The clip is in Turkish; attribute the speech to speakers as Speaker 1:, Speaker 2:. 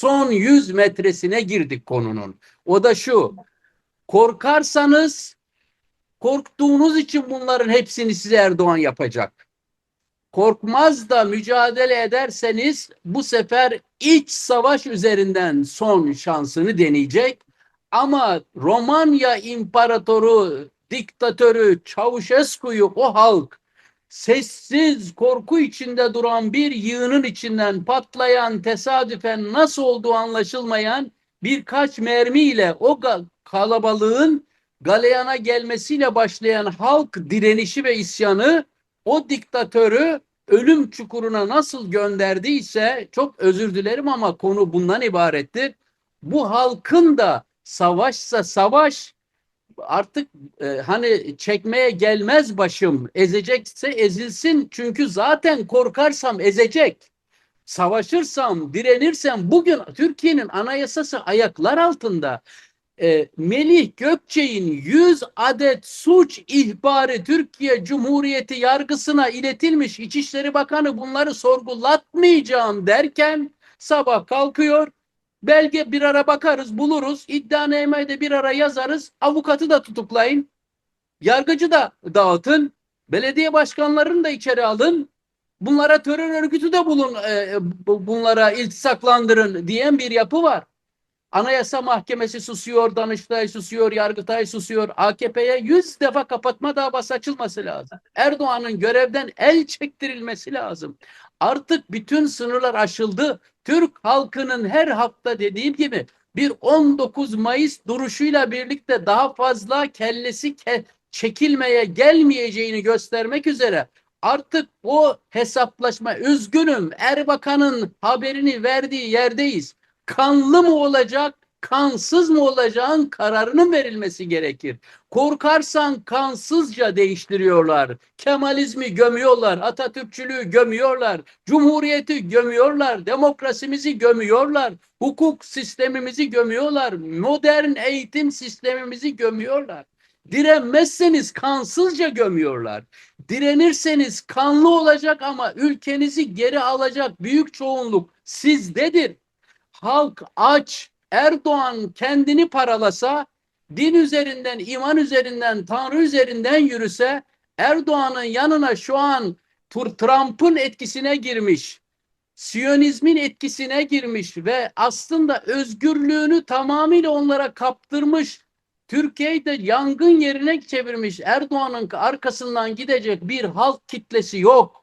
Speaker 1: son 100 metresine girdik konunun. O da şu. Korkarsanız korktuğunuz için bunların hepsini size Erdoğan yapacak. Korkmaz da mücadele ederseniz bu sefer iç savaş üzerinden son şansını deneyecek. Ama Romanya İmparatoru, diktatörü Çavuşescu'yu o halk sessiz korku içinde duran bir yığının içinden patlayan tesadüfen nasıl olduğu anlaşılmayan birkaç mermiyle o kalabalığın galeyana gelmesiyle başlayan halk direnişi ve isyanı o diktatörü ölüm çukuruna nasıl gönderdiyse çok özür dilerim ama konu bundan ibarettir. Bu halkın da savaşsa savaş artık e, hani çekmeye gelmez başım ezecekse ezilsin çünkü zaten korkarsam ezecek. Savaşırsam, direnirsem bugün Türkiye'nin anayasası ayaklar altında. E, Melih Gökçe'nin 100 adet suç ihbarı Türkiye Cumhuriyeti yargısına iletilmiş İçişleri Bakanı bunları sorgulatmayacağım derken sabah kalkıyor belge bir ara bakarız buluruz. İddianameyi de bir ara yazarız. Avukatı da tutuklayın. Yargıcı da dağıtın. Belediye başkanlarını da içeri alın. Bunlara terör örgütü de bulun e, bu- bunlara iltisaklandırın diyen bir yapı var. Anayasa Mahkemesi susuyor, Danıştay susuyor, Yargıtay susuyor. AKP'ye yüz defa kapatma davası açılması lazım. Erdoğan'ın görevden el çektirilmesi lazım. Artık bütün sınırlar aşıldı. Türk halkının her hafta dediğim gibi bir 19 Mayıs duruşuyla birlikte daha fazla kellesi ke- çekilmeye gelmeyeceğini göstermek üzere artık o hesaplaşma üzgünüm Erbakan'ın haberini verdiği yerdeyiz kanlı mı olacak, kansız mı olacağın kararının verilmesi gerekir. Korkarsan kansızca değiştiriyorlar. Kemalizmi gömüyorlar, Atatürkçülüğü gömüyorlar, Cumhuriyeti gömüyorlar, demokrasimizi gömüyorlar, hukuk sistemimizi gömüyorlar, modern eğitim sistemimizi gömüyorlar. Direnmezseniz kansızca gömüyorlar. Direnirseniz kanlı olacak ama ülkenizi geri alacak büyük çoğunluk sizdedir halk aç, Erdoğan kendini paralasa, din üzerinden, iman üzerinden, Tanrı üzerinden yürüse, Erdoğan'ın yanına şu an Trump'ın etkisine girmiş, Siyonizmin etkisine girmiş ve aslında özgürlüğünü tamamıyla onlara kaptırmış, Türkiye'yi de yangın yerine çevirmiş Erdoğan'ın arkasından gidecek bir halk kitlesi yok.